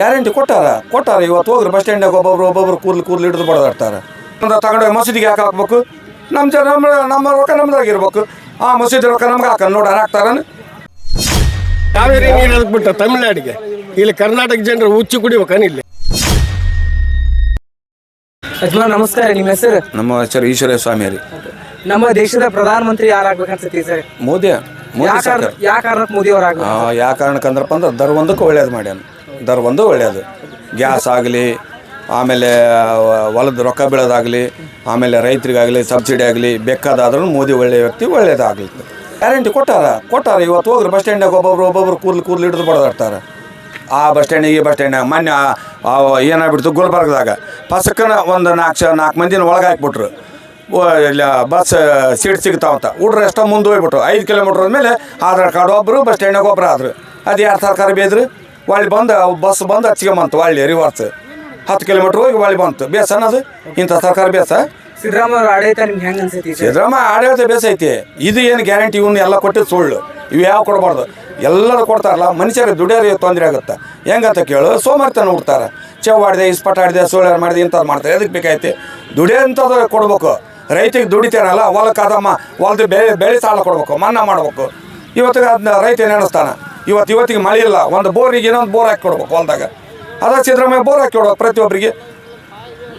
Guarantee ಕೊಟ್ಟಾರ? ಕೊಟ್ಟಾರ. ಇವತ್ತು ಹೋಗ್ರಿ ಬಸ್ ಸ್ಟ್ಯಾಂಡಾಗ ಒಬ್ಬೊಬ್ರು ಒಬ್ಬೊಬ್ರು ಕೂರ್ಲು ಕೂರ್ಲಿ ಹಿಡಿದು ಬಡದಾಡ್ತಾರೆ. ತಗೊಂಡೋಗಿ ಮಸೀದಿಗೆ ಯಾಕೆ ಹಾಕ್ಬೇಕು? ನಮ್ಮ ಜನ ನಮ್ಮ ನಮ್ಮ ರೊಕ್ಕ ನಮ್ದಾಗಿರ್ಬೇಕು. ಆ ಮಸೀದಿ ರೊಕ್ಕ ನಮ್ಗೆ ಹಾಕ ನೋಡೋಣ ಹಾಕ್ತಾರನು ಕಾವೇರಿ ನೀರು ಅದಕ್ಕೆ ಬಿಟ್ಟ ತಮಿಳ್ನಾಡಿಗೆ. ಇಲ್ಲಿ ಕರ್ನಾಟಕ ಜನರು ಉಚ್ಚಿ ಕುಡಿಬೇಕನ್ ಇಲ್ಲಿ. ಯಜಮಾನ್ ನಮಸ್ಕಾರ. ನಿಮ್ಮ ಹೆಸರು? ನಮ್ಮ ಹೆಸರು ಈಶ್ವರ ಸ್ವಾಮಿ ರೀ. ನಮ್ಮ ದೇಶದ ಪ್ರಧಾನಮಂತ್ರಿ ಯಾರಾಗ್ಬೇಕು ಅನ್ಸುತ್ತೆ ಸರ್? ಮೋದಿ ಮೋದಿ ಯಾವ ಸರ್ಕಾರ. ಕಾರಣಕ್ಕೆ ಮೋದಿ ಅವ್ರು ಆಗ್ಬೇಕು ಯಾವ ಕಾರಣಕ್ಕಂದ್ರಪ್ಪ ಅಂದ್ರೆ ದರ ಒಂದಕ್ಕೂ ಒಳ್ಳೇದು ಮಾಡ್ಯಾನ. ದರ ಒಂದು ಒಳ್ಳೆಯದು. ಗ್ಯಾಸ್ ಆಗಲಿ, ಆಮೇಲೆ ಹೊಲದ ರೊಕ್ಕ ಬೀಳೋದಾಗಲಿ, ಆಮೇಲೆ ರೈತರಿಗಾಗಲಿ, ಸಬ್ಸಿಡಿ ಆಗಲಿ, ಬೇಕಾದಾದ್ರೂ ಮೋದಿ ಒಳ್ಳೆಯ ವ್ಯಕ್ತಿ ಒಳ್ಳೆಯದಾಗಲಿ ಗ್ಯಾರಂಟಿ ಕೊಟ್ಟಾರ ಕೊಟ್ಟಾರ. ಇವತ್ತು ಹೋಗ್ರಿ ಬಸ್ ಸ್ಟ್ಯಾಂಡಾಗ ಒಬ್ಬೊಬ್ರು ಒಬ್ಬೊಬ್ರು ಕೂರ್ಲು ಕೂರ್ಲು ಹಿಡಿದು ಬಡದಾಡ್ತಾರೆ. ಆ ಬಸ್ ಸ್ಟ್ಯಾಂಡಿಗೆ ಈ ಬಸ್ ಸ್ಟ್ಯಾಂಡಾಗ ಮೊನ್ನೆ ಏನಾಗ್ಬಿಡ್ತು ಗುಲ್ಬರ್ಗದಾಗ. ಪಸಕ್ಕನ ಒಂದು ನಾಲ್ಕು ನಾಲ್ಕು ಮಂದಿನ ಒಳಗೆ ಹಾಕ್ಬಿಟ್ರು. ಇಲ್ಲ, ಬಸ್ ಸೀಟ್ ಸಿಗ್ತಾವಂತ ಹುಡ್ರು ಎಷ್ಟೋ ಮುಂದೆ ಹೋಗ್ಬಿಟ್ರು ಐದು ಕಿಲೋಮೀಟ್ರ್ ಆದಮೇಲೆ ಆಧಾರ್ ಕಾರ್ಡ್ ಒಬ್ಬರು ಬಸ್ ಸ್ಟ್ಯಾಂಡಾಗ ಒಬ್ಬರು ಆದರು. ಅದು ಯಾರು ಸರ್ಕಾರ ಬೇದ್ರು? ಒಳ್ಳೆ ಬಂದು ಬಸ್ ಬಂದು ಹಚ್ಕೊಂಬಂತು ಒಳ್ಳೆ ರಿವರ್ಸ್ ಹತ್ತು ಕಿಲೋಮೀಟ್ರ್ ಹೋಗಿ ಒಳ್ಳೆ ಬಂತು. ಬೇಸ ಅನ್ನೋದು? ಇಂಥ ಸರ್ಕಾರ ಬೇಸ? ಸಿದ್ದರಾಮಯ್ಯ ಆಡಳಿತ ನಿಮ್ಗೆ ಹೆಂಗ್ ಅನ್ಸೈತಿ ಸರ್ ಸಿದ್ದರಾಮಯ್ಯ ಆಡಳಿತ ಬೇಸ ಐತಿ. ಇದು ಏನು ಗ್ಯಾರಂಟಿ ಇವನ್ನ ಎಲ್ಲ ಕೊಟ್ಟಿದ್ದು ಸುಳ್ಳು. ಇವು ಯಾವ ಕೊಡಬಾರ್ದು? ಎಲ್ಲರೂ ಕೊಡ್ತಾರಲ್ಲ ಮನುಷ್ಯರಿಗೆ ದುಡಿಯೋರಿಗೆ ತೊಂದರೆ ಆಗುತ್ತೆ? ಹೆಂಗಂತ ಕೇಳು? ಸೋಮಾರ್ತನ ಹುಡ್ತಾರೆ. ಚೆವ್ ಆಡಿದೆ ಇಸ್ಪಟ್ ಆಡಿದೆ ಸೋಳ್ಯಾರ ಮಾಡಿದೆ ಇಂಥದ್ದು ಮಾಡ್ತಾರೆ. ಎದಕ್ಕೆ ಬೇಕಾಯ್ತಿ? ದುಡಿಯೋಂಥದ್ದು ಕೊಡ್ಬೇಕು. ರೈತಿಗೆ ದುಡಿತಾರಲ್ಲ ಹೊಲಕ್ಕೆ ಅದಮ್ಮ ಹೊಲದ ಬೆಳೆ ಬೆಳೆ ಸಾಲ ಕೊಡ್ಬೇಕು ಮನ್ನಾ ಮಾಡ್ಬೇಕು. ಇವತ್ತಿಗೆ ಅದನ್ನ ರೈತ ನೆನೆಸ್ತಾನೆ ಇವತ್ತು ಇವತ್ತಿಗೆ ಮಳೆ ಇಲ್ಲ, ಒಂದು ಬೋರಿಗೆ ಇನ್ನೊಂದು ಬೋರ್ ಹಾಕಿ ಕೊಡ್ಬೇಕು ಹೊಲ್ದಾಗ. ಅದ ಸಿದ್ದರಾಮಯ್ಯ ಬೋರ್ ಹಾಕಿ ಕೊಡ್ಬೇಕು ಪ್ರತಿಯೊಬ್ಬರಿಗೆ.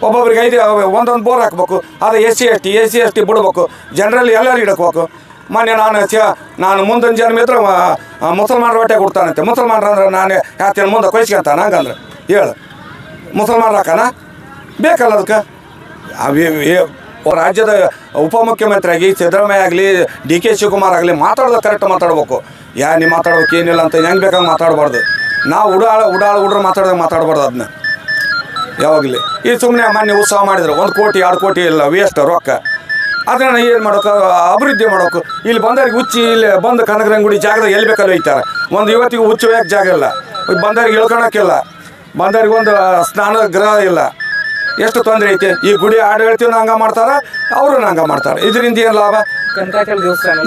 ಒಬ್ಬೊಬ್ರಿಗೆ ಐದು ಒಂದೊಂದು ಬೋರ್ ಹಾಕ್ಬೇಕು, ಅದು S C S T C S T ಬಿಡ್ಬೇಕು, ಜನರಲ್ಲಿ ಎಲ್ಲರೂ ಇಡಕ್ಬೇಕು ಮೊನ್ನೆ ನಾನು ನಾನು ಮುಂದಿನ ಜನ್ಮ ಇದ್ರೆ ಮುಸಲ್ಮಾನರ ಹೊಟ್ಟೆ ಕೊಡ್ತಾನಂತೆ ಮುಸಲ್ಮಾನರು ಅಂದ್ರೆ ನಾನು ಯಾತೇನು ಮುಂದೆ ಕೊಯ್ಸ್ಕೊಂತಾನ? ಹಂಗಂದ್ರೆ. ಹೇಳು. ಮುಸಲ್ಮಾನರು ಹಾಕನ? ಬೇಕಲ್ಲ ಅದಕ್ಕೆ? ಅವೇ ರಾಜ್ಯದ ಉಪಮುಖ್ಯಮಂತ್ರಿಯಾಗಿ ಸಿದ್ದರಾಮಯ್ಯ ಆಗಲಿ, ಡಿ ಕೆ ಶಿವಕುಮಾರ್ ಆಗಲಿ ಮಾತಾಡೋದು ಕರೆಕ್ಟ್ ಮಾತಾಡ್ಬೇಕು. ಯಾ ನೀವು ಮಾತಾಡ್ಬೇಕು ಏನಿಲ್ಲ ಅಂತ ಹೆಂಗೆ ಬೇಕಂಗೆ ಮಾತಾಡಬಾರ್ದು. ನಾವು ಉಡಾಳ ಉಡಾಳ ಹುಡ್ರು ಮಾತಾಡ್ದಂಗೆ ಮಾತಾಡಬಾರ್ದು ಅದನ್ನ ಯಾವಾಗಲಿ. ಈ ಸುಮ್ಮನೆ ಮೊನ್ನೆ ಉತ್ಸವ ಮಾಡಿದ್ರು ಒಂದು ಕೋಟಿ ಎರಡು ಕೋಟಿ ಇಲ್ಲ ವೇಸ್ಟ್ ರೊಕ್ಕ. ಅದನ್ನು ಏನು ಮಾಡೋಕೆ ಅಭಿವೃದ್ಧಿ ಮಾಡೋಕೆ. ಇಲ್ಲಿ ಬಂದವ್ರಿಗೆ ಹುಚ್ಚಿ ಇಲ್ಲಿ ಬಂದು ಕನಕರಂಗುಡಿ ಜಾಗದಾಗ ಎಲ್ಲಿ ಬೇಕಲ್ಲಿ ಒಯ್ತಾರೆ ಒಂದು ಇವತ್ತಿಗೆ ಹುಚ್ಚು ಒಯ್ಯಕ್ಕೆ ಜಾಗ ಇಲ್ಲ. ಬಂದವ್ರಿಗೆ ಇಳ್ಕೊಳಕ್ಕಿಲ್ಲ ಬಂದವ್ರಿಗೆ ಒಂದು ಸ್ನಾನ ಗ್ರಹ ಇಲ್ಲ. ಎಷ್ಟು ತೊಂದರೆ ಐತೆ? ಈ ಗುಡಿ ಆಡಳಿತನ ಹಂಗೆ ಮಾಡ್ತಾರೆ ಅವರು ಹಂಗೆ ಮಾಡ್ತಾರೆ. ಇದರಿಂದ ಏನು ಲಾಭ?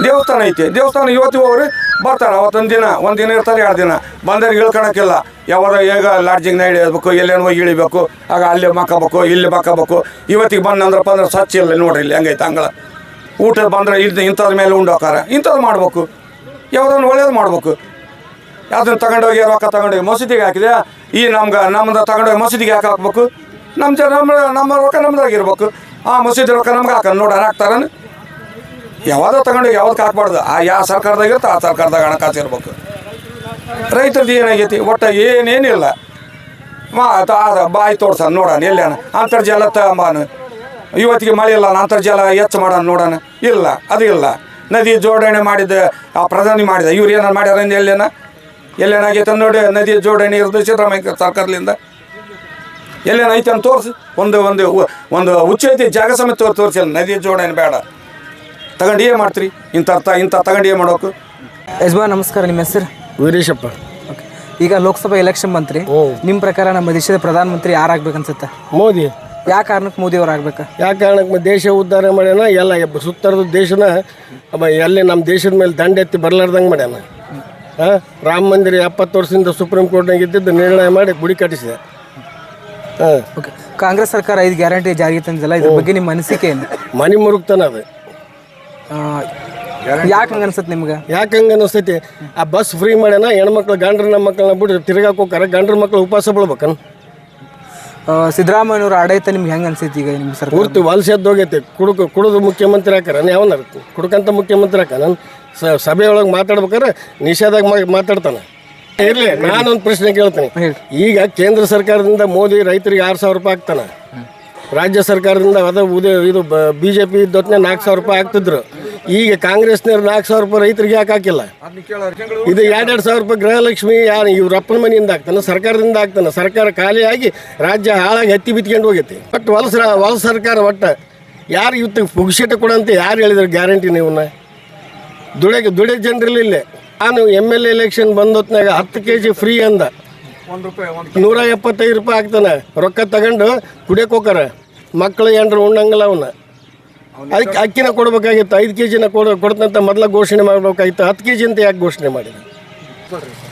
ದೇವಸ್ಥಾನ. ಐತೆ ಐತಿ. ದೇವಸ್ಥಾನ ಇವತ್ತಿಗೆ ಹೋಗ್ರಿ ಬರ್ತಾರೆ, ಅವತ್ತೊಂದು ದಿನ, ಒಂದು ದಿನ ಇರ್ತಾರೆ, ಎರಡು ದಿನ. ಬಂದವ್ರಿಗೆ ಇಳ್ಕೊಳಕ್ಕಿಲ್ಲ ಯಾವಾಗ ಈಗ ಲಾಡ್ಜಿಂಗ್ನ ಇಳಿಯಬೇಕು ಎಲ್ಲೇನು ಹೋಗಿ ಇಳಿಬೇಕು, ಆಗ ಅಲ್ಲಿ ಮಕ್ಕಬೇಕು, ಇಲ್ಲಿ ಮಕ್ಕಬೇಕು. ಇವತ್ತಿಗೆ ಬಂದಂದ್ರಪ್ಪ ಅಂದ್ರೆ ಸ್ವಚ್ಛ ಇಲ್ಲ, ನೋಡ್ರಿ ಇಲ್ಲಿ ಹೆಂಗೈತೆ ಅಂಗಳ. ಊಟ ಬಂದ್ರೆ ಇದು ಇಂಥದ್ರ ಮೇಲೆ ಉಂಡೋಕಾರ. ಇಂಥದ್ದು ಮಾಡ್ಬೇಕು. ಯಾವುದನ್ನು ಒಳ್ಳೇದು ಮಾಡ್ಬೇಕು. ಅದನ್ನು ತಗೊಂಡೋಗಿ, ರೊಕ್ಕ ತಗೊಂಡೋಗಿ ಮಸೀದಿಗೆ ಹಾಕಿದೆ ಈ ನಮ್ಗೆ, ನಮ್ದು ತಗೊಂಡೋಗಿ ಮಸೀದಿಗೆ ಯಾಕೆ ಹಾಕ್ಬೇಕು? ನಮ್ಮ ಜನ, ನಮ್ಮ ನಮ್ಮ ರೊಕ್ಕ ನಮ್ಮದಾಗಿರ್ಬೇಕು ಆ ಮಸೀದಿ ರೊಕ್ಕ ನಮ್ಗೆ ಹಾಕೋಣ ನೋಡೋಣ ಹಾಕ್ತಾರನ? ಯಾವ್ದೋ ತಗೊಂಡು ಯಾವ್ದಕ್ಕೆ ಹಾಕ್ಬಾರ್ದು. ಆ ಯಾವ ಸರ್ಕಾರದಾಗ ಇರುತ್ತೆ ಆ ಸರ್ಕಾರದಾಗ ಹಣಕಾಸು ಇರ್ಬೇಕು. ರೈತರದ್ದು ಏನಾಗೈತಿ? ಒಟ್ಟು ಏನೇನಿಲ್ಲ. ಮಾ ಬಾಯಿ ತೋರ್ಸ ನೋಡೋಣ ಎಲ್ಲಾನ ಅಂತರ್ಜಾಲ ತಗೊಂಬಾನು ಇವತ್ತಿಗೆ ಮಳೆ ಇಲ್ಲ ಅಂತರ್ಜಾಲ ಹೆಚ್ಚು ಮಾಡೋಣ ನೋಡೋಣ ಇಲ್ಲ, ಅದು ಇಲ್ಲ. ನದಿ ಜೋಡಣೆ ಮಾಡಿದ, ಆ ಪ್ರಧಾನಿ ಮಾಡಿದ, ಇವ್ರು ಏನಾರು ಮಾಡ್ಯಾರ ಎಲ್ಲೇನ ಎಲ್ಲೇನಾಗೈತೆ ನೋಡಿ, ನದಿ ಜೋಡಣೆ ಇರೋದು ಸಿದ್ದರಾಮಯ್ಯ ಸರ್ಕಾರದಿಂದ. ಎಲ್ಲೇನ ಐತೆ ಅಂತ ತೋರಿಸಿ. ಒಂದು ಒಂದು ಒಂದು ಉಚ್ಚೈತಿ ಜಾಗ ಸಮೇತ ತೋರ್ ತೋರಿಸಿಲ್ಲ. ನದಿ ಜೋಡಣೆ ಬೇಡ. ತಗೊಂಡು ಏನು ಮಾಡ್ತೀರಿ? ಇಂಥ ಅರ್ಥ ಇಂಥ ತಗೊಂಡು ಏನು ಮಾಡೋಕು? ಯಜಮಾನ್ ನಮಸ್ಕಾರ ನಿಮ್ಮ ಹೆಸರು? ವೀರೇಶಪ್ಪ. ಓಕೆ. ಈಗ ಲೋಕಸಭಾ ಎಲೆಕ್ಷನ್ ಮಂತ್ರಿ ನಿಮ್ಮ ಪ್ರಕಾರ ನಮ್ಮ ದೇಶದ ಪ್ರಧಾನಮಂತ್ರಿ ಯಾರಾಗಬೇಕು ಅನ್ಸುತ್ತೆ ಮೋದಿ. ಯಾವ ಕಾರಣಕ್ಕೆ ಮೋದಿ ಅವ್ರು ಆಗ್ಬೇಕು? ಯಾವ ಕಾರಣಕ್ಕೆ ದೇಶ ಉದ್ಧಾರ ಮಾಡ್ಯಾನ? ಎಲ್ಲ ಎಬ್ಬ- ಸುತ್ತರದ ದೇಶನ ಅವ ಎಲ್ಲಿ ನಮ್ಮ ದೇಶದ ಮೇಲೆ ದಂಡ ಎತ್ತಿ ಬರ್ಲಾರ್ದಂಗೆ ಮಾಡ್ಯಾನ. ಹಾಂ ರಾಮ ಮಂದಿರ ಎಪ್ಪತ್ತು ವರ್ಷದಿಂದ ಸುಪ್ರೀಂ ಕೋರ್ಟ್ನಾಗ ಇದ್ದಿದ್ದು ನಿರ್ಣಯ ಮಾಡಿ ಗುಡಿ ಕಟ್ಟಿಸಿದೆ. ಹಾಂ ಓಕೆ. ಕಾಂಗ್ರೆಸ್ ಸರ್ಕಾರ ಐದು ಗ್ಯಾರಂಟಿ ಜಾರಿಗೆ ತಂದಿಲ್ಲ ಇದ್ರ ಬಗ್ಗೆ ನಿಮ್ಮ ಅನಿಸಿಕೆ ಏನು? ಮನೆ ಮುರುಗ್ತಾನೆ ಅದು. ಯಾಕೆ ಹಂಗೆ ಅನ್ಸುತ್ತೆ ನಿಮ್ಗೆ? ಯಾಕೆ ಹಂಗೆ ಅನಿಸ್ತೈತಿ ಆ ಬಸ್ ಫ್ರೀ ಮಾಡ್ಯಾನ ಹೆಣ್ಮಕ್ಳು ನಮ್ಮ ಮಕ್ಕಳನ್ನ ಬಿಟ್ಟು ತಿರ್ಗಾಕ್ ಹೋಗಾರ ಗಂಡ್ರ ಮಕ್ಳು ಉಪವಾಸ ಬೀಳ್ಬೇಕನ್? ಸಿದ್ದರಾಮಯ್ಯವ್ರ ಆಡಳಿತ ನಿಮ್ಗೆ ಹೆಂಗೆ ಅನ್ಸೈತಿ ಈಗ ನಿಮ್ಮ ಸರ್ ಪೂರ್ತಿ ವಲಸೆ ಹೋಗೈತಿ. ಕುಡುಕ ಕುಡಿದು ಮುಖ್ಯಮಂತ್ರಿ ಹಾಕಾರ ಯಾವನ ಕುಡುಕಂತ ಮುಖ್ಯಮಂತ್ರಿ ಹಾಕ ನಾನು ಸಭೆಯೊಳಗೆ ಮಾತಾಡ್ಬೇಕಾರೆ ನಿಷೇಧಾಗ ಮಾತಾಡ್ತಾನೆ. ಇರಲಿ ನಾನೊಂದು ಪ್ರಶ್ನೆ ಕೇಳ್ತೀನಿ. ಈಗ ಕೇಂದ್ರ ಸರ್ಕಾರದಿಂದ ಮೋದಿ ರೈತರಿಗೆ ಆರು ಸಾವಿರ ರೂಪಾಯಿ ಹಾಕ್ತಾನೆ. ರಾಜ್ಯ ಸರ್ಕಾರದಿಂದ ಅದ ಉದೇ ಇದು ಬಿ ಜೆ ಪಿ ಇದ್ದೊತ್ತಿನ ನಾಲ್ಕು ಸಾವಿರ ರೂಪಾಯಿ ಹಾಕ್ತಿದ್ರು ಈಗ ಕಾಂಗ್ರೆಸ್ನವ್ರು ನಾಲ್ಕು ಸಾವಿರ ರೂಪಾಯಿ ರೈತರಿಗೆ ಯಾಕೆ ಹಾಕಿಲ್ಲ? ಇದು ಎರಡೆರಡು ಸಾವಿರ ರೂಪಾಯಿ ಗೃಹಲಕ್ಷ್ಮಿ ಯಾರು ಇವ್ರ ಅಪ್ಪನ ಮನೆಯಿಂದ ಆಗ್ತಾನೆ, ಸರ್ಕಾರದಿಂದ ಆಗ್ತಾನೆ. ಸರ್ಕಾರ ಖಾಲಿಯಾಗಿ ರಾಜ್ಯ ಹಾಳಾಗಿ ಹತ್ತಿ ಬಿತ್ಕೊಂಡು ಹೋಗೈತಿ. ಬಟ್ ಹೊಲಸ ವಲಸ ಸರ್ಕಾರ ಒಟ್ಟು ಯಾರು ಇವತ್ತು ಕೊಡ ಕೊಡಂತ ಯಾರು ಹೇಳಿದ್ರು ಗ್ಯಾರಂಟಿ ನೀವನ್ನ? ದುಡಿಗೆ ದುಡಿಯೋ ಜನರಲ್ಲಿ ಇಲ್ಲೇ ನಾನು ಎಂ ಎಲ್ ಎಲೆಕ್ಷನ್ ಬಂದೊತ್ನಾಗ ಹತ್ತು ಕೆ ಜಿ ಫ್ರೀ ಅಂದ. ನೂರ ಎಪ್ಪತ್ತೈದು ರೂಪಾಯಿ ಆಗ್ತಾನೆ. ರೊಕ್ಕ ತಗೊಂಡು ಕುಡಿಯಕ್ಕೆ ಹೋಗಾರ ಮಕ್ಕಳು ಏನರು ಉಣ್ಣಂಗಿಲ್ಲ ಅವನ್ನ ಅದಕ್ಕೆ ಅಕ್ಕಿನ ಕೊಡ್ಬೇಕಾಗಿತ್ತು ಐದು ಕೆ ಜಿನ ಕೊಡ ಕೊಡ್ತಂತ ಮೊದಲ ಘೋಷಣೆ ಮಾಡ್ಬೇಕಾಗಿತ್ತು. ಹತ್ತು ಕೆ ಜಿ ಅಂತ ಯಾಕೆ ಘೋಷಣೆ ಮಾಡಿದೆ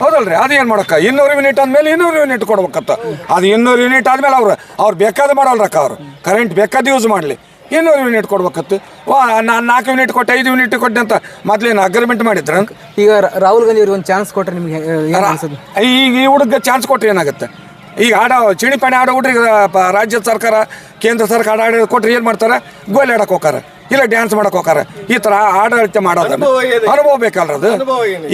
ಹೌದಲ್ರಿ. ಅದು ಏನು ಮಾಡಕ್ಕ? ಇನ್ನೂರು ಯೂನಿಟ್ ಆದ್ಮೇಲೆ ಇನ್ನೂರು ಯೂನಿಟ್ ಕೊಡ್ಬೇಕತ್ತ. ಅದು ಇನ್ನೂರು ಯೂನಿಟ್ ಆದ್ಮೇಲೆ ಅವ್ರು ಅವ್ರು ಬೇಕಾದ ಮಾಡಲ್ರಕ್ಕ ಅವ್ರು. ಕರೆಂಟ್ ಬೇಕಾದ ಯೂಸ್ ಮಾಡಲಿ. ಇನ್ನೂರು ಯೂನಿಟ್ ಕೊಡ್ಬೇಕತ್ತು ವಾ ನಾನು ನಾಲ್ಕು ಯೂನಿಟ್ ಕೊಟ್ಟೆ ಐದು ಯೂನಿಟ್ ಕೊಟ್ಟೆ ಅಂತ ಮೊದಲೇನು ಅಗ್ರಿಮೆಂಟ್ ಮಾಡಿದ್ರ ಈಗ ರಾಹುಲ್ ಗಾಂಧಿ ಅವ್ರಿಗೆ ಒಂದು ಚಾನ್ಸ್ ಕೊಟ್ಟರೆ ನಿಮಗೆ ಏನು ಅನ್ಸುತ್ತೆ? ಈಗ ಈ ಹುಡುಗ ಚಾನ್ಸ್ ಕೊಟ್ಟರೆ ಏನಾಗುತ್ತೆ? ಈಗ ಆಡೋ ಚಿಣಿಪಾಣಿ ಆಡೋ ಹುಡ್ರಿಗೆ ಪ- ರಾಜ್ಯ ಸರ್ಕಾರ ಕೇಂದ್ರ ಸರ್ಕಾರ ಆಡಳಿತ ಕೊಟ್ಟರೆ ಏನು ಮಾಡ್ತಾರೆ? ಗೋಲಿ ಆಡೋಕೆ ಹೋಗಾರ ಇಲ್ಲ ಡ್ಯಾನ್ಸ್ ಮಾಡಕ್ ಹೋಗಾರ ಈ ತರ ಆಡಳಿತ ಮಾಡೋದು ಅನುಭವ? ಬೇಕಲ್ರ ಅದು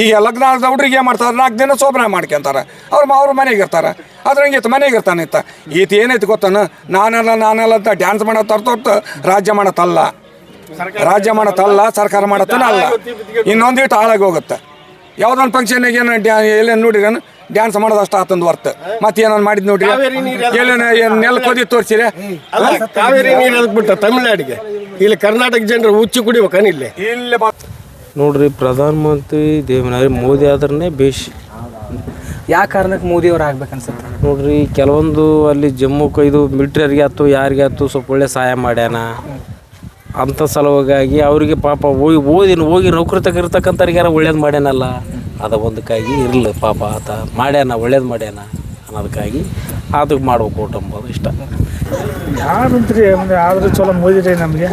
ಈಗ ಲಗ್ನ ಆದ ಹುಡುಗಿಗೆ ಏನು ಮಾಡ್ತಾರೆ? ನಾಲ್ಕು ದಿನ ಶೋಭನ ಮಾಡ್ಕೊಂತಾರೆ ಅವ್ರ ಅವ್ರ ಮನೆಗೆ ಇರ್ತಾರೆ. ಅದ್ರ ಹಂಗಿತ್ತು? ಮನೆಗೆ ಇರ್ತಾನೆ ಇತ್ತ. ಈತ ಏನೈತಿ ಗೊತ್ತಾನ? ನಾನಲ್ಲ ನಾನಲ್ಲ ಅಂತ ಡ್ಯಾನ್ಸ್ ಮಾಡೋ ಹೊರ್ತು ರಾಜ್ಯ ಮಾಡತ್ತಲ್ಲ. ರಾಜ್ಯ ಮಾಡತ್ತಲ್ಲ ಸರ್ಕಾರ ಮಾಡತ್ತನ ಅಲ್ಲ. ಇನ್ನೊಂದಿಟ್ಟು ಹಾಳಾಗಿ ಹೋಗುತ್ತೆ. ಯಾವ್ದೊಂದು ಫಂಕ್ಷನ್ಗೆ ಏನು ಎಲ್ಲೇನು ನೋಡಿರೇನು ಡ್ಯಾನ್ಸ್ ಮಾಡೋದು ಅಷ್ಟು ಆತಂದು ವರ್ತ್. ಮತ್ತೆ ಏನೋ ಮಾಡಿದ್ ನೋಡಿ ಎಲ್ಲೇನ ಏನು ನೆಲ ಕೊದಿ ತೋರಿಸಿರಿ? ತಮಿಳ್ನಾಡಿಗೆ? ಇಲ್ಲಿ ಕರ್ನಾಟಕ ಜನರು ಹುಚ್ಚು ಕುಡಿಬೇಕನ್ ಇಲ್ಲಿ ಇಲ್ಲಿ ನೋಡ್ರಿ ಪ್ರಧಾನ ಮಂತ್ರಿ ದೇವನಾರಿ ಮೋದಿ ಆದ್ರೇ ಬೇಷ್. ಯಾವ ಕಾರಣಕ್ಕೆ ಮೋದಿ ಅವ್ರು ಆಗ್ಬೇಕು ಅನ್ಸುತ್ತೆ ನೋಡ್ರಿ ಕೆಲವೊಂದು ಅಲ್ಲಿ ಜಮ್ಮು ಇದು ಮಿಲ್ಟ್ರಿಯರಿಗೆ ಆಯ್ತು ಯಾರಿಗೆ ಆಯ್ತು ಸ್ವಲ್ಪ ಒಳ್ಳೆ ಸಹಾಯ ಮಾಡ್ಯಾನ. ಅಂಥ ಸಲುವಾಗಿ ಅವರಿಗೆ ಪಾಪ ಹೋಗಿ ಓದಿ ಹೋಗಿ ನೌಕರಿ ತಗಿರ್ತಕ್ಕಂಥವ್ರಿಗಾರ ಒಳ್ಳೇದು ಮಾಡ್ಯಾನಲ್ಲ. ಅದ ಒಂದಕ್ಕಾಗಿ ಇರಲಿ ಪಾಪ ಆತ. ಮಾಡ್ಯಾನ ಒಳ್ಳೇದು ಮಾಡ್ಯಾನ. ಅನ್ನೋದಕ್ಕಾಗಿ ಅದಕ್ಕೆ ಮಾಡ್ಬೇಕು ಊಟ ಅಂಬೋದು ಇಷ್ಟ. ಯಾರಂತ್ರಿ ಅಂದರೆ ಆದರೂ ಚಲೋ ಮೋದಿ ರೀ ನಮಗೆ.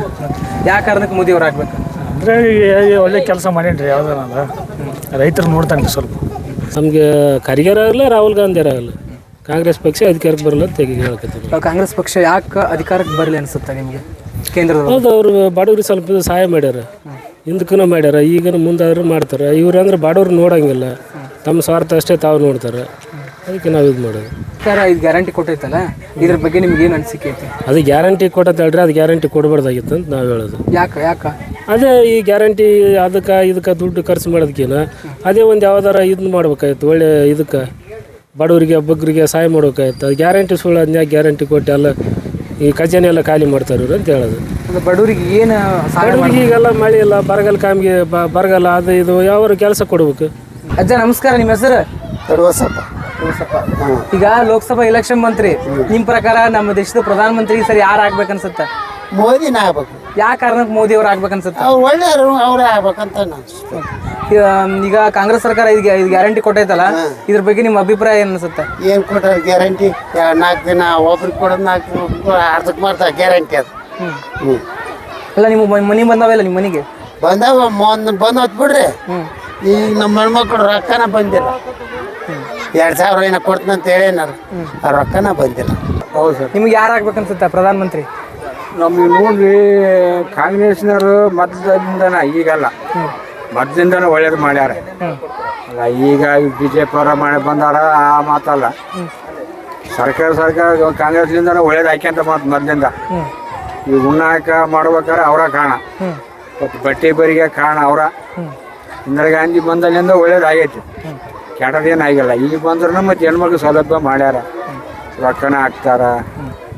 ಯಾವ ಕಾರಣಕ್ಕೆ ಮೋದಿ ಅವ್ರು ಆಗ್ಬೇಕು? ಅಂದ್ರೆ ಒಳ್ಳೆ ಕೆಲಸ ಮಾಡೇನ್ರಿ ನಾನು ರೈತರು ನೋಡ್ತಾನೆ ಸ್ವಲ್ಪ. ನಮಗೆ ಖರ್ಗೆರ ಆಗಲಿ ರಾಹುಲ್ ಗಾಂಧಿ ಆಗಲ್ಲ ಕಾಂಗ್ರೆಸ್ ಪಕ್ಷ ಅಧಿಕಾರಕ್ಕೆ ಬರಲ್ಲ ಅಂತ ತೆಗಿ ಹೇಳಕತ್ತೀವಿ ಕಾಂಗ್ರೆಸ್ ಪಕ್ಷ ಯಾಕೆ ಅಧಿಕಾರಕ್ಕೆ ಬರಲಿ ಅನಿಸುತ್ತೆ ನಿಮಗೆ? ಕೇಂದ್ರದವರು? ಹೌದು ಅವರು ಬಡವ್ರಿಗೆ ಸ್ವಲ್ಪ ಸಹಾಯ ಮಾಡ್ಯಾರ. ಹಿಂದಕ್ಕೂ ಮಾಡ್ಯಾರ ಮುಂದೆ ಮುಂದಾದ್ರೂ ಮಾಡ್ತಾರೆ. ಇವ್ರು ಅಂದ್ರೆ ಬಡವ್ರು ನೋಡೋಂಗಿಲ್ಲ. ತಮ್ಮ ಸ್ವಾರ್ಥ ಅಷ್ಟೇ ತಾವು ನೋಡ್ತಾರೆ. ಅದಕ್ಕೆ ನಾವು ಇದು ಮಾಡೋದು. ಸರ್ ಇದು ಗ್ಯಾರಂಟಿ ಕೊಟ್ಟೈತಲ್ಲ ಇದ್ರ ಬಗ್ಗೆ ನಿಮ್ಗೆ ಏನು ಅನಿಸಿಕೆ ಐತಿ ಅದು ಗ್ಯಾರಂಟಿ ಕೊಟ್ಟ ಹೇಳ್ರಿ ಅದು ಗ್ಯಾರಂಟಿ ಕೊಡಬಾರ್ದಾಗಿತ್ತು ಅಂತ ನಾವು ಹೇಳೋದು. ಯಾಕೆ ಯಾಕೆ? ಅದೇ ಈ ಗ್ಯಾರಂಟಿ ಅದಕ್ಕೆ ಇದಕ್ಕೆ ದುಡ್ಡು ಖರ್ಚು ಮಾಡೋದಕ್ಕಿನ ಅದೇ ಒಂದು ಯಾವ್ದಾರ ಇದನ್ನ ಮಾಡ್ಬೇಕಾಯ್ತು ಒಳ್ಳೆ ಇದಕ್ಕೆ. ಬಡವರಿಗೆ ಒಬ್ಬೊಬ್ಬರಿಗೆ ಸಹಾಯ ಮಾಡ್ಬೇಕಾಯ್ತು. ಅದು ಗ್ಯಾರಂಟಿ ಸುಳ್ಳು ಅದನ್ನ ಗ್ಯಾರಂಟಿ ಕೊಟ್ಟು ಎಲ್ಲ ಈ ಖಜಾನೆ ಎಲ್ಲ ಖಾಲಿ ಮಾಡ್ತಾರೆ ಇವ್ರು ಅಂತ ಹೇಳೋದು. ಅದು ಬಡವರಿಗೆ ಏನು ಸಹಾಯ ಬಡವರಿಗೆ ಈಗೆಲ್ಲ ಮಳೆ ಇಲ್ಲ ಬರಗಾಲ ಕಾಮಿಗೆ ಬ- ಬರಗಾಲ ಅದು ಇದು ಯಾವ ಕೆಲಸ ಕೊಡ್ಬೇಕು. ಅಜ್ಜ ನಮಸ್ಕಾರ ನಿಮ್ಮ ಹೆಸರು? ತಡವಸಪ್ಪ ಈಗ ಲೋಕಸಭಾ ಎಲೆಕ್ಷನ್ ಮಂತ್ರಿ ನಿಮ್ ಪ್ರಕಾರ ನಮ್ಮ ದೇಶದ ಪ್ರಧಾನ ಮಂತ್ರಿ ಸರಿ ಯಾರು ಆಗ್ಬೇಕು ಅನ್ಸುತ್ತೆ ಮೋದಿನ ಆಗ್ಬೇಕು. ಯಾವ ಕಾರಣಕ್ಕೆ ಮೋದಿ ಅವ್ರು ಆಗ್ಬೇಕು ಅನ್ಸುತ್ತೆ ಅವ್ರು ಒಳ್ಳೆಯವರು ಅವರೇ ಆಗ್ಬೇಕಂತ ನಾನು ಈಗ ಕಾಂಗ್ರೆಸ್ ಸರ್ಕಾರ ಇದ್ ಇದು ಗ್ಯಾರಂಟಿ ಕೊಟ್ಟೈತಲ್ಲ ಇದ್ರ ಬಗ್ಗೆ ನಿಮ್ಮ ಅಭಿಪ್ರಾಯ ಏನ್ ಅನ್ಸುತ್ತೆ? ಏನು ಗ್ಯಾರಂಟಿ ನಾಲ್ಕು ದಿನ ಒಬ್ರಿಗೆ ಕೊಡೋದು ನಾಲ್ಕು ಅರ್ಧಕ್ಕೆ ಮಾಡ್ತಾರೆ ಗ್ಯಾರಂಟಿ ಅದು. ಹ್ಞೂ ಅಲ್ಲ ನಿಮ್ಮ ಮನೆ ಬಂದಾವಲ್ಲ ನಿಮ್ಮ ಮನೆಗೆ? ಬಂದಾವ ಮೊನ್ನೆ ಬಂದು ಹೊತ್ತು ಬಿಡ್ರಿ ಈಗ ನಮ್ಮ ಹೆಣ್ಮಕ್ಳು ರೊಕ್ಕನ ಬಂದಿಲ್ಲ. ಎರಡು ಸಾವಿರ ಏನೋ ಕೊಡ್ತಂತ ಏನಾರು ಆ ರೊಕ್ಕನ ಬಂದಿಲ್ಲ. ಹೌದು ಸರ್. ನಿಮ್ಗೆ ಯಾರು ಆಗ್ಬೇಕು ಅನ್ಸುತ್ತೆ ಪ್ರಧಾನ ಮಂತ್ರಿ ನಮಗೆ ನೋಡ್ರಿ ಕಾಂಗ್ರೆಸ್ನವರು ಮೊದಲಿಂದನ ಈಗಲ್ಲ. ಮೊದಲಿಂದನ ಒಳ್ಳೇದು ಮಾಡ್ಯಾರ. ಅಲ್ಲ ಈಗ ಬಿ ಜೆ ಪಿ ಅವರ ಮಾಡಿ ಬಂದಾರ ಆ ಮಾತಲ್ಲ. ಸರ್ಕಾರ ಸರ್ಕಾರ ಕಾಂಗ್ರೆಸ್ಲಿಂದನೂ ಒಳ್ಳೇದು ಹಾಕ್ಯಂತ ಮಾತು ಮದ್ದಿಂದ ಈಗ ಉಣ್ಣಾಕ ಮಾಡ್ಬೇಕಾರೆ ಅವರ ಕಾರಣ. ಬಟ್ಟೆ ಬರಿಗೆ ಕಾರಣ ಅವರ. ಇಂದಿರಾ ಗಾಂಧಿ ಬಂದಲ್ಲಿಂದ ಒಳ್ಳೇದು ಆಗೈತಿ. ಕೆಟ್ಟದೇನು ಆಗಿಲ್ಲ ಈಗ ಬಂದ್ರೂ ಮತ್ತೆ ಹೆಣ್ಮಕ್ಳು ಸೌಲಭ್ಯ ಮಾಡ್ಯಾರ. ರೊಕ್ಕನ ಹಾಕ್ತಾರ.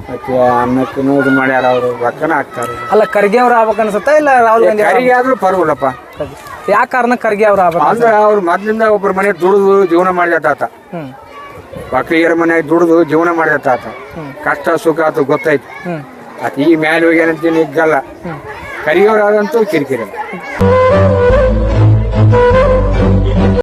ಮತ್ತೆ ಅನ್ನಕ್ಕೂ ಇದು ಮಾಡ್ಯಾರ ಅವರು. ರೊಕ್ಕನ ಹಾಕ್ತಾರೆ. ಅಲ್ಲ ಖರ್ಗೆ ಅವ್ರು ಆಗ್ಬೇಕು ಅನ್ಸುತ್ತಾ ಇಲ್ಲ ರಾಹುಲ್ ಗಾಂಧಿ ಆದ್ರೂ ಪರವಾಗಿಲ್ಲಪ್ಪ. ಯಾವ ಕಾರಣಕ್ಕೆ ಖರ್ಗೆ ಅವ್ರು ಆಗ್ಬೇಕು ಅಂದ್ರೆ ಅವ್ರು ಮೊದ್ಲಿಂದ ಒಬ್ಬರ ಮನೆ ದುಡಿದು ಜೀವನ ಮಾಡ್ಲತ್ತಾತ ಹ್ಮ್. ಮನೆ ಮನೆಯಾಗ ದುಡಿದು ಜೀವನ ಮಾಡಿದಾತ ಕಷ್ಟ ಸುಖ ಆತು ಗೊತ್ತಾಯ್ತು ಅದು ಈ ಮ್ಯಾಲೆ ಹೋಗ್ಯಾನಂತೀನಿ ಇದ್ದಲ್ಲ. ಕರಿಯೋರಾದಂತೂ ಕಿರಿಕಿರಿ.